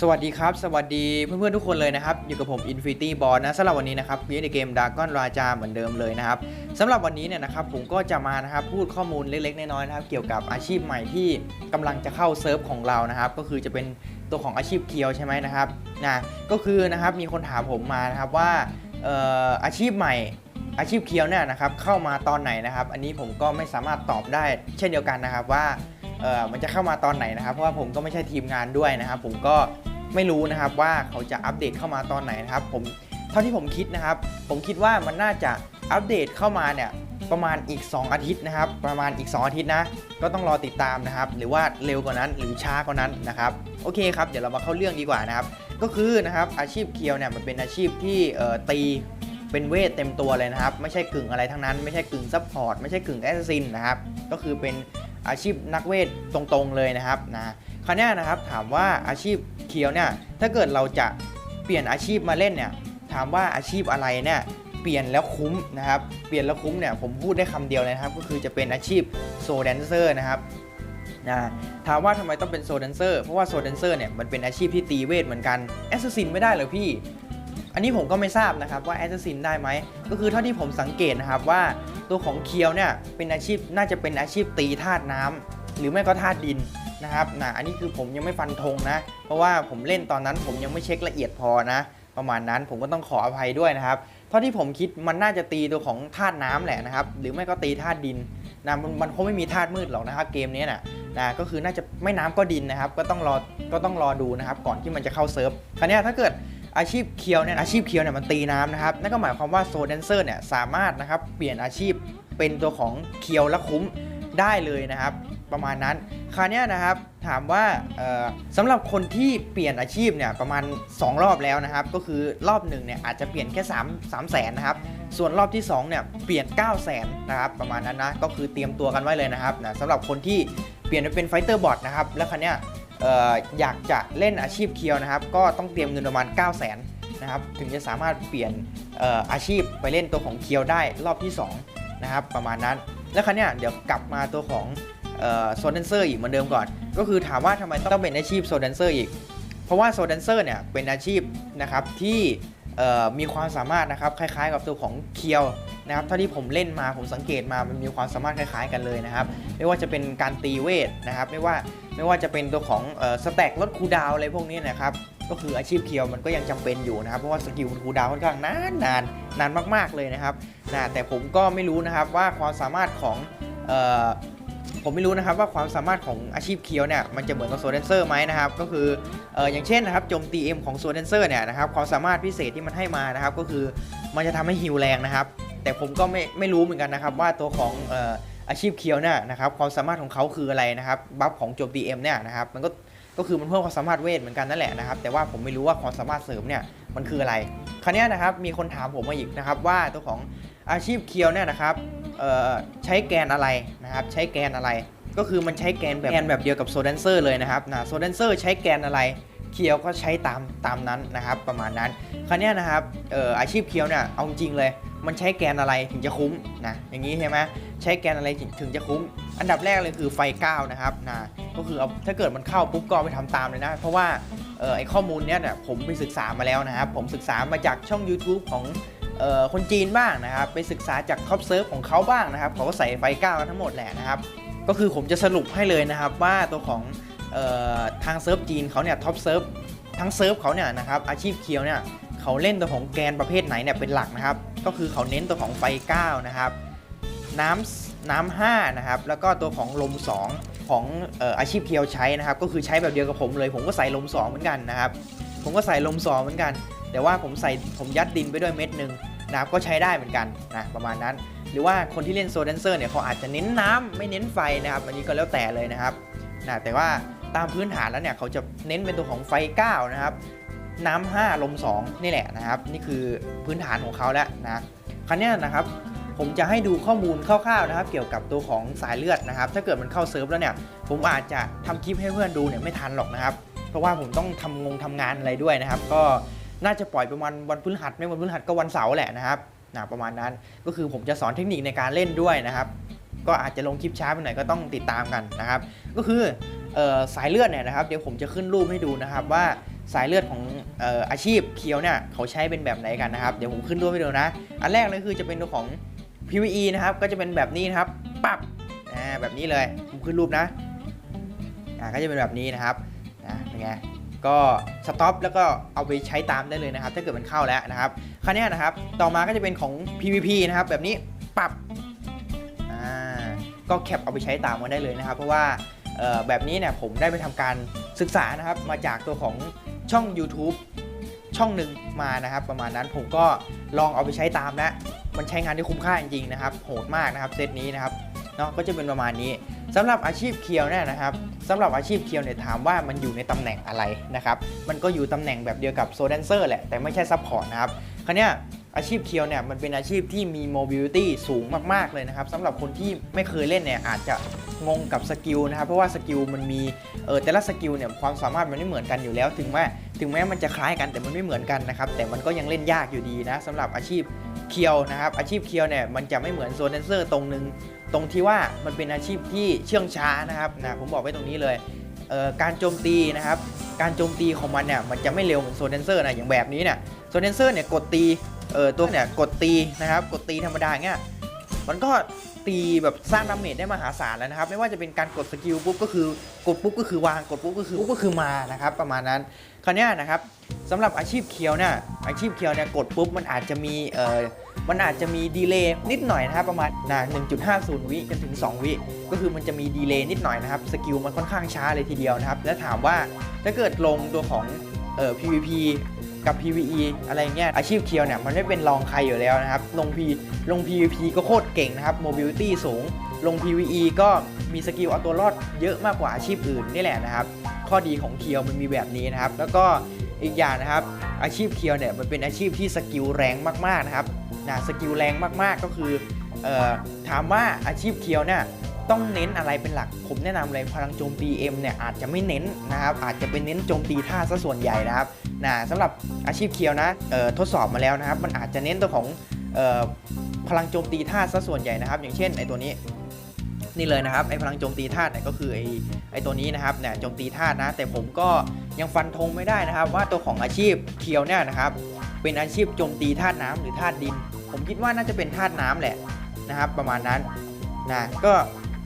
สวัสดีครับ สวัสดีเพื่อนๆทุกคนเลยนะครับ อยู่กับผม Infinity b o s นะสำหรับวันนี้นะครับพีในเกม Dragon Raja เหมือนเดิมเลยนะครับสำหรับวันนี้เนี่ยนะครับผมก็จะมานะครับพูดข้อมูลเล็กๆน้อยๆนะครับเกี่ยวกับอาชีพใหม่ที่กำลังจะเข้าเซิร์ฟของเรานะครับ ก็คือจะเป็นตัวของอาชีพเคียวใช่ไหมนะครับนะก็คือนะครับมีคนถามผมมานะครับว่าออาชีพใหม่อาชีพเคียวเนี่ยนะครับเข้ามาตอนไหนนะครับ อันนี้ผมก็ไม่สามารถตอบได้ เช่นเดียวกันนะครับว่า เออมันจะเข้ามาตอนไหนนะครับ เพราะว่าผมก็ไม่ใช่ทีมงานด้วยนะครับ ผมก็ไม่รู้นะครับว่าเขาจะอัปเดตเข้ามาตอนไหนนะครับ ผมเท่าที่ผมคิดนะครับ ผมคิดว่ามันน่าจะอัปเดตเข้ามาเนี่ยประมาณอีก 2 อาทิตย์นะครับ ประมาณอีก 2 อาทิตย์นะ ก็ต้องรอติดตามนะครับ หรือว่าเร็วกว่านั้นหรือช้ากว่านั้นนะครับ โอเคครับ เดี๋ยวเรามาเข้าเรื่องดีกว่านะครับ ก็คือนะครับอาชีพเคียวเนี่ยมันเป็นอาชีพที่ตีเป็นเวทเต็มตัวเลยนะครับ ไม่ใช่กึ่งอะไรทั้งนั้น ไม่ใช่กึ่งซัพพอร์ต ไม่ใช่กึ่งแอสซินนะครับ ก็คือเป็น อาชีพนักเวทตรงๆเลยนะครับนะคราวเนี้ยนะครับถามว่าอาชีพเคียวเนี่ยถ้าเกิดเราจะเปลี่ยนอาชีพมาเล่นเนี่ยถามว่าอาชีพอะไรเนี่ยเปลี่ยนแล้วคุ้มนะครับเปลี่ยนแล้วคุ้มเนี่ยผมพูดได้คำเดียวเลยนะครับ ก็คือจะเป็นอาชีพโซแดนเซอร์นะครับนะถามว่าทำไมต้องเป็นโซแดนเซอร์เพราะว่าโซแดนเซอร์เนี่ยมันเป็นอาชีพที่ตีเวทเหมือนกันแอสซินไม่ได้เหรอพี่ อันนี้ผมก็ไม่ทราบนะครับว่าแอสซินได้ไหมก็คือเท่าที่ผมสังเกตนะครับว่า ตัวของเคียวเนี่ยเป็นอาชีพน่าจะเป็นอาชีพตีธาตุน้ำหรือไม่ก็ธาตุดินนะครับนะอันนี้คือผมยังไม่ฟันธงนะ เพราะว่าผมเล่นตอนนั้นผมยังไม่เช็คละเอียดพอนะ ประมาณนั้นผมก็ต้องขออภัยด้วยนะครับเท่าที่ผมคิดมันน่าจะตีตัวของธาตุน้ำแหละนะครับหรือไม่ก็ตีธาตุดินนะมันมันคงไม่มีธาตุมืดหรอกนะครับเกมนี้นะนะก็คือน่าจะไม่น้ำก็ดินนะครับ ก็ต้องรอก็ต้องรอดูนะครับ ก่อนที่มันจะเข้าเซิร์ฟคราวนี้ถ้าเกิด อาชีพเคียวเนี่ยอาชีพเคียวเนี่ยมันตีน้ำนะครับนั่นก็หมายความว่าโซแดนเซอร์เนี่ยสามารถนะครับเปลี่ยนอาชีพเป็นตัวของเคียวและคุ้มได้เลยนะครับ ประมาณนั้นคราวนี้นะครับถามว่าเอ่อสำหรับคนที่เปลี่ยนอาชีพเนี่ยประมาณ 2 รอบแล้วนะครับ ก็คือรอบหนึ่งเนี่ยอาจจะเปลี่ยนแค่ 3 3แสนนะครับส่วนรอบที่2เนี่ยเปลี่ยน 9 0 0แสนนะครับประมาณนั้นนะก็คือเตรียมตัวกันไว้เลยนะครับนะสำหรับคนที่เปลี่ยนไปเป็นไฟเตอร์บอทนะครับแล้วคราวเนี้ย อออยากจะเล่นอาชีพเคียวนะครับ ก็ต้องเตรียมเงินประมาณ 9 0 0 0 0นนะครับถึงจะสามารถเปลี่ยนอออาชีพไปเล่นตัวของเคียวได้รอบที่2นะครับประมาณนั้น แล้วครั้นี้ยเดี๋ยวกลับมาตัวของโซนเดนเซอร์อีกเหมือนเดิมก่อน ก็คือถามว่าทำไมต้องเป็นอาชีพโซนเดนเซอร์อีก เพราะว่าโซนเดนเซอร์เนี่ยเป็นอาชีพนะครับที่มีความสามารถนะครับคล้ายๆกับตัวของเคียว นะครับเท่าที่ผมเล่นมาผมสังเกตมามันมีความสามารถคล้ายๆกันเลยนะครับ ไม่ว่าจะเป็นการตีเวทนะครับ ไม่ว่าไม่ว่าจะเป็นตัวของสแต็กลดคูดาวอะไรพวกนี้นะครับ ก็คืออาชีพเคียวมันก็ยังจำเป็นอยู่นะครับ เพราะว่าสกิลมันคูดาวค่อนข้างนานนานนานมากๆเลยนะครับนะแต่ผมก็ไม่รู้นะครับว่าความสามารถของออผมไม่รู้นะครับว่าความสามารถของอาชีพเคียวเนี่ยมันจะเหมือนกับโซเดนเซอร์ไหมนะครับก็คือออย่างเช่นนะครับโจมตีเอ็มของโซเดนเซอร์เนี่ยนะครับความสามารถพิเศษที่มันให้มานะครับก็คือมันจะทำให้ฮิวแรงนะครับ แต่ผมก็ไม่ไม่รู้เหมือนกันนะครับ ว่าตัวของเอ่ออาชีพเคียวเนี่ยนะครับความสามารถของเขาคืออะไรนะครับบัฟของโจมตีเอ็มเนี่ยนะครับมันก็ก็คือมันเพิ่มความสามารถเวทเหมือนกันนั่นแหละนะครับแต่ว่าผมไม่รู้ว่าความสามารถเสริมเนี่ยมันคืออะไรคราวนี้นะครับมีคนถามผมมาอีกนะครับว่าตัวของอาชีพเคียวเนี่ยนะครับเอ่อใช้แกนอะไรนะครับใช้แกนอะไร ก็คือมันใช้แกนแบบแกนแบบเดียวกับโซเดนเซอร์เลยนะครับนะโซเดนเซอร์ใช้แกนอะไรเคียวก็ใช้ตามตามนั้นนะครับประมาณนั้นคราวนี้นะครับเอ่ออาชีพเคียวเนี่ยเอาจริงเลย มันใช้แกนอะไรถึงจะคุ้มนะอย่างนี้ใช่ไหมใช้แกนอะไรถึงจะคุ้ม อันดับแรกเลยคือไฟก้านะครับนะก็คือเอาถ้าเกิดมันเข้าปุ๊บก็ไปทำตามเลยนะ เพราะว่าเออไอข้อมูลเนี้ยนี่ยผมไปศึกษามาแล้วนะครับ ผมศึกษามาจากช่อง YouTube ของออคนจีนบ้างนะครับ ไปศึกษาจากท็อปเซิร์ฟของเขาบ้างนะครับเขาก็ใส่ไฟก้ากันทั้งหมดแหละนะครับ ก็คือผมจะสรุปให้เลยนะครับว่าตัวของออทางเซิร์ฟจีนเขาเนี่ยท็อปเซิร์ฟทั้งเซิร์ฟเขาเนี่ยนะครับอาชีพเคียวเนี่ย เขาเล่นตัวของแกนประเภทไหนเนี่ยเป็นหลักนะครับ ก็คือเขาเน้นตัวของไฟ 9 นะครับ น้ำน้ำ5นะครับ แล้วก็ตัวของลม 2 ของอออาชีพเคียวใช้นะครับ ก็คือใช้แบบเดียวกับผมเลย ผมก็ใส่ลม 2 เหมือนกันนะครับ ผมก็ใส่ลม 2 เหมือนกัน แต่ว่าผมใส่ผมยัดดินไปด้วยเม็ดหนึ่งนะครับ ก็ใช้ได้เหมือนกันนะประมาณนั้น หรือว่าคนที่เล่นโซเดนเซอร์เนี่ยเขาอาจจะเน้นน้ำไม่เน้นไฟนะครับ อันนี้ก็แล้วแต่เลยนะครับนะแต่ว่าตามพื้นฐานแล้วเนี่ยเขาจะเน้นเป็นตัวของไฟ 9 นะครับ น้ำ5ลม2นี่แหละนะครับ นี่คือพื้นฐานของเขาแล้วนะคราวเนี้ยนะครับผมจะให้ดูข้อมูลคร่าวๆนะครับ เกี่ยวกับตัวของสายเลือดนะครับ ถ้าเกิดมันเข้าเซิร์ฟแล้วเนี่ย ผมอาจจะทำคลิปให้เพื่อนดูเนี่ยไม่ทันหรอกนะครับ เพราะว่าผมต้องทำงงทำงานอะไรด้วยนะครับ ก็น่าจะปล่อยประมาณวันพฤหัสไม่วันพฤหัสก็วันเสาร์แหละนะครับนะประมาณนั้นก็คือผมจะสอนเทคนิคในการเล่นด้วยนะครับ ก็อาจจะลงคลิปช้าไปหน่อยก็ต้องติดตามกันนะครับ ก็คือออสายเลือดเนี่ยนะครับ เดี๋ยวผมจะขึ้นรูปให้ดูนะครับว่า สายเลือดของอออาชีพเคียวเนี่ยเขาใช้เป็นแบบไหนกันนะครับ เดี๋ยวผมขึ้นรูปให้ดูนะ อันแรกเลยคือจะเป็นตัวของ PVE นะครับ ก็จะเป็นแบบนี้นะครับ ปับอ่าแบบนี้เลย ผมขึ้นรูปนะอ่าก็จะเป็นแบบนี้นะครับนะเป็นไง ก็สต็อปแล้วก็เอาไปใช้ตามได้เลยนะครับ ถ้าเกิดมันเข้าแล้วนะครับคราวนี้นะครับ ต่อมาก็จะเป็นของ PVP นะครับ แบบนี้ปับอ่า ก็แคปเอาไปใช้ตามกันได้เลยนะครับ เพราะว่าเอ่อแบบนี้เนี่ยผมได้ไปทำการศึกษานะครับ มาจากตัวของ ช่อง YouTube ช่องหนึ่งมานะครับ ประมาณนั้นผมก็ลองเอาไปใช้ตามแล้วมันใช้งานได้คุ้มค่าจริงๆนะครับโหดมากนะครับเซตนี้นะครับเนาะก็จะเป็นประมาณนี้สำหรับอาชีพเคียวเนี่ยนะครับสำหรับอาชีพเคียวเนี่ยถามว่ามันอยู่ในตำแหน่งอะไรนะครับมันก็อยู่ตำแหน่งแบบเดียวกับโซแดนเซอร์แหละแต่ไม่ใช่ซัพพอร์ตนะครับคราวเนี้ยอาชีพเคียวเนี่ยมันเป็นอาชีพที่มี mobility สูงมากๆเลยนะครับสำหรับคนที่ไม่เคยเล่นเนี่ยอาจจะ งงกับสกิลนะครับเพราะว่าสกิลมันมีเออแต่ละสกิลเนี่ยความสามารถมันไม่เหมือนกันอยู่แล้ว ถึงแม้ถึงแม้มันจะคล้ายกันแต่มันไม่เหมือนกันนะครับแต่มันก็ยังเล่นยากอยู่ดีนะสำหรับอาชีพเคียวนะครับอาชีพเคียวเนี่ยมันจะไม่เหมือนโซนแดนเซอร์ตรงนึงตรงที่ว่ามันเป็นอาชีพที่เชื่องช้านะครับนะผมบอกไว้ตรงนี้เลยเอ่อการโจมตีนะครับการโจมตีของมันเนี่ยมันจะไม่เร็วเหมือนโซนแดนเซอร์นะอย่างแบบนี้เนี่ยโซนแดนเซอร์เนี่ยกดตีเออตัวเนี่ยกดตีนะครับกดตีธรรมดาเงี้ยมันก็ ตีแบบสร้างดาเมจได้มหาศาลแล้วนะครับ ไม่ว่าจะเป็นการกดสกิลปุ๊บก็คือกดปุ๊บก็คือวางกดปุ๊บก็คือปุ๊บก็คือมานะครับ ประมาณนั้นคราวนี้นะครับสำหรับอาชีพเคียวเนี่ยอาชีพเคียวเนี่ยกดปุ๊บมันอาจจะมีเอ่อมันอาจจะมีดีเลย์นิดหน่อยนะครับประมาณนะ1.50 วิจนถึง 2 วิ ก็คือมันจะมีดีเลย์นิดหน่อยนะครับสกิลมันค่อนข้างช้าเลยทีเดียวนะครับ แล้วถามว่าถ้าเกิดลงตัวของ เอ่อ PVP กับ PVE อะไรเงี้ยอาชีพเคียวเนี่ยมันไม่เป็นรองใครอยู่แล้วนะครับ ลง P ลง PVP ก็โคตรเก่งนะครับ mobility สูง ลง PVE ก็มีสกิลเอาตัวรอดเยอะมากกว่าอาชีพอื่นนี่แหละนะครับ ข้อดีของเคียวมันมีแบบนี้นะครับ แล้วก็อีกอย่างนะครับ อาชีพเคียวเนี่ยมันเป็นอาชีพที่สกิลแรงมากๆนะครับนะสกิลแรงมากๆก็คือเออถามว่าอาชีพเคียวเนี่ย ต้องเน้นอะไรเป็นหลัก ผมแนะนำเลยพลังโจมตี M เนี่ยอาจจะไม่เน้นนะครับ อาจจะเป็นเน้นโจมตีท่าซะส่วนใหญ่นะครับนะสำหรับอาชีพเคียวนะทดสอบมาแล้วนะครับ มันอาจจะเน้นตัวของออพลังโจมตีท่าซะส่วนใหญ่นะครับ อย่างเช่นไอตัวนี้นี่เลยนะครับไอพลังโจมตีธาตุเนี่ยก็คือไอไอตัวนี้นะครับเนี่ยโจมตีธาตุนะ แต่ผมก็ยังฟันธงไม่ได้นะครับ ว่าตัวของอาชีพเคียวเนี่ยนะครับ เป็นอาชีพโจมตีธาตุน้ำหรือธาตุดิน ผมคิดว่าน่าจะเป็นธาตุน้ำแหละนะครับ ประมาณนั้นนะก็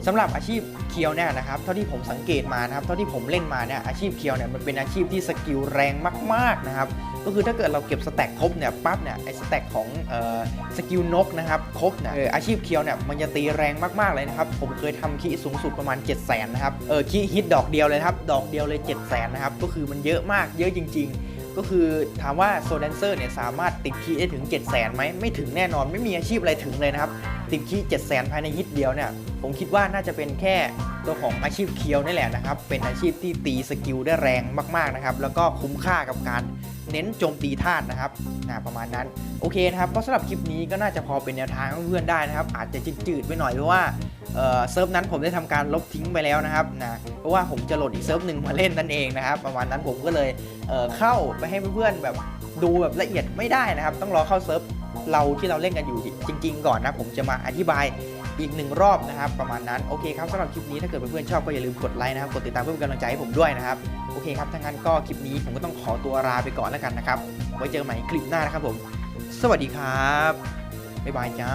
สำหรับอาชีพเคียวเนี่ยนะครับเท่าที่ผมสังเกตมานะครับเท่าที่ผมเล่นมาเนี่ยอาชีพเคียวเนี่ยมันเป็นอาชีพที่สกิลแรงมากๆนะครับก็คือถ้าเกิดเราเก็บสแต็กครบเนี่ยปั๊บเนี่ยไอ้สแต็กของเอ่อสกิลนกนะครับครบเนี่ยเอออาชีพเคียวเนี่ยมันจะตีแรงมากๆเลยนะครับผมเคยทำคีย์สูงสุดประมาณ 7 0 0 0 0นนะครับเออคีย์ฮิตดอกเดียวเลยนะครับดอกเดียวเลย 7 0 0 0 0นนะครับก็คือมันเยอะมากเยอะจริง ๆก็คือถามว่าโซแดนเซอร์เนี่ยสามารถติดคีย์ได้ถึง 7 0 0 0 0นไหมไม่ถึงแน่นอนไม่มีอาชีพอะไรถึงเลยนะครับ ติดคีย์7 0 0 0 0 0ภายในฮิตเดียวเนี่ย ผมคิดว่าน่าจะเป็นแค่ตัวของอาชีพเคียวนี่แหละนะครับ เป็นอาชีพที่ตีสกิลได้แรงมากๆนะครับ แล้วก็คุ้มค่ากับการเน้นโจมตีธาตุนะครับนะประมาณนั้น โอเคนะครับ ก็สำหรับคลิปนี้ก็น่าจะพอเป็นแนวทางเพื่อนๆได้นะครับ อาจจะจืดๆไปหน่อยเพราะว่าเซิร์ฟนั้นผมได้ทำการลบทิ้งไปแล้วนะครับนะ เพราะว่าผมจะโหลดอีกเซิร์ฟหนึ่งมาเล่นนั่นเองนะครับ ประมาณนั้นผมก็เลยเเข้าไปให้เพื่อนๆแบบดูแบบละเอียดไม่ได้นะครับ ต้องรอเข้าเซิร์ฟ เราที่เราเล่นกันอยู่จริง ๆ ก่อนนะ ผมจะมาอธิบายอีกหนึ่งรอบนะครับประมาณนั้นโอเคครับสำหรับคลิปนี้ถ้าเกิดเพื่อนๆชอบก็อย่าลืมกดไลค์นะครับกดติดตามเพื่อเป็นกำลังใจให้ผมด้วยนะครับโอเคครับถ้างั้นก็คลิปนี้ผมก็ต้องขอตัวลาไปก่อนแล้วกันนะครับไว้เจอกันใหม่คลิปหน้านะครับผม สวัสดีครับบ๊ายบายจ้า